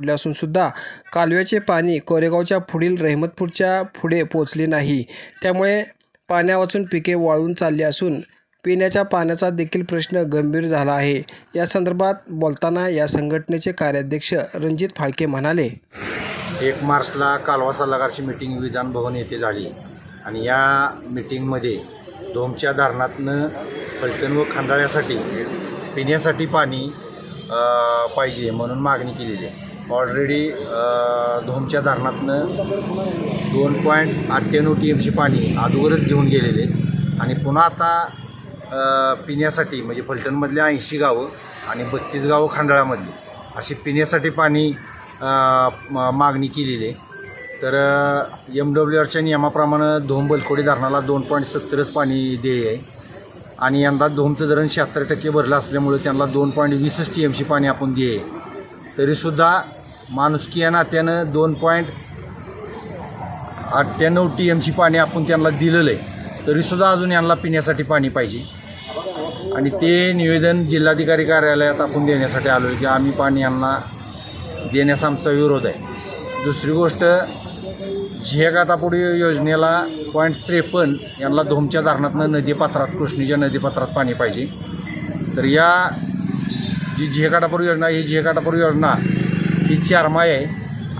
पडले असून सुद्धा कालव्याचे पाणी कोरेगावच्या पुढील रहमतपूरच्या पुढे पोचले नाही. त्यामुळे पाण्यावाचून पिके वाळून चालली असून पिण्याच्या पाण्याचा देखील प्रश्न गंभीर झाला आहे. या संदर्भात बोलताना या संघटनेचे कार्याध्यक्ष रणजित फाळके म्हणाले एक मार्चला कालवा सल्लागारची मिटिंग विधानभवन येथे झाली आणि या मिटिंगमध्ये धोमच्या धरणातनं फलटण व खंडाळ्यासाठी पिण्यासाठी पाणी पाहिजे म्हणून मागणी केलेली आहे. ऑलरेडी धोमच्या धरणातनं दोन पॉईंट अठ्ठ्याण्णव टी एमची पाणी अगोदरच घेऊन गेलेले. आणि पुन्हा आता पिण्यासाठी म्हणजे फलटणमधले ऐंशी गावं आणि बत्तीस गावं खंडाळ्यामधली अशी पिण्यासाठी पाणी म- मागणी केलेली आहे. तर एम डब्ल्यू आरच्या नियमाप्रमाणे धोम बलकोडी धरणाला दोन पॉईंट सत्तरच पाणी देय आहे. आणि यंदा धोमचं धरण शहात्तर टक्के भरलं असल्यामुळे त्यांना दोन पॉईंट वीसच टी एमची पाणी आपण देय आहे. तरीसुद्धा माणुसकी या नात्यानं दोन पॉईंट अठ्ठ्याण्णव टी एमची पाणी आपण त्यांना दिलेलं आहे तरीसुद्धा अजून यांना पिण्यासाठी पाणी पाहिजे. आणि ते निवेदन जिल्हाधिकारी कार्यालयात आपण देण्यासाठी आलो आहे की आम्ही पाणी यांना देण्यास आमचा विरोध आहे. दुसरी गोष्ट झेगातापुडी योजनेला पॉईंट त्रेपन्न यांना धोमच्या धरणातनं नदीपात्रात कृष्णीच्या नदीपात्रात पाणी पाहिजे. तर या जी झेकाटापूर योजना ही झेकाटापूर योजना ही चारमाय आहे.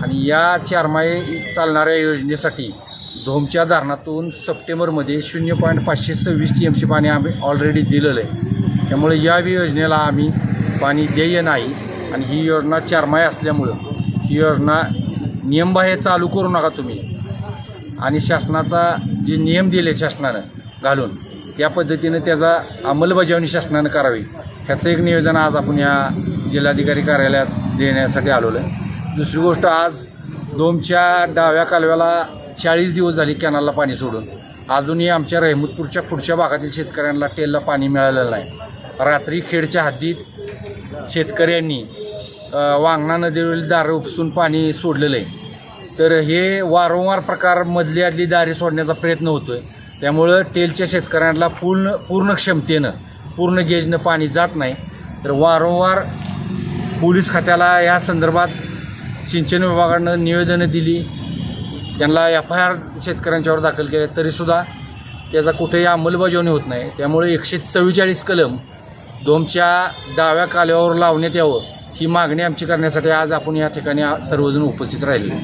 आणि या चारमाय चालणाऱ्या योजनेसाठी धोमच्या धरणातून सप्टेंबरमध्ये शून्य पॉईंट पाचशे सव्वीस टी एमची पाणी आम्ही ऑलरेडी दिलेलं आहे. त्यामुळे या योजनेला आम्ही पाणी देय नाही आणि ही योजना चारमाय असल्यामुळं ही योजना नियमबाह्य चालू करू नका तुम्ही. आणि शासनाचा जे नियम दिले शासनानं घालून त्या पद्धतीनं त्याचा अंमलबजावणी शासनानं करावी. ह्याचं एक निवेदन आज आपण या जिल्हाधिकारी कार्यालयात देण्यासाठी आलेलो आहे. दुसरी गोष्ट आज दोमच्या डाव्या कालव्याला चाळीस दिवस झाली कॅनलला पाणी सोडून. अजूनही आमच्या रहमतपूरच्या पुढच्या भागातील शेतकऱ्यांना टेलला पाणी मिळालेलं नाही. रात्री खेडच्या हद्दीत शेतकऱ्यांनी वांगणा नदीवरील दारं उपसून पाणी सोडलेलं आहे. तर हे वारंवार प्रकार मधली आदली दारी सोडण्याचा प्रयत्न होतो आहे त्यामुळं टेलच्या शेतकऱ्यांना पूर्ण पूर्ण क्षमतेनं पूर्ण गेजनं पाणी जात नाही. तर वारंवार पोलीस खात्याला या संदर्भात सिंचन विभागानं निवेदनं दिली. त्यांना एफ आय आर शेतकऱ्यांच्यावर दाखल केले. तरीसुद्धा त्याचा कुठेही अंमलबजावणी होत नाही. त्यामुळे एकशे चव्वेचाळीस कलम दोमच्या डाव्या काल्यावर लावण्यात यावं ही मागणी आमची करण्यासाठी आज आपण या ठिकाणी सर्वजण उपस्थित राहिले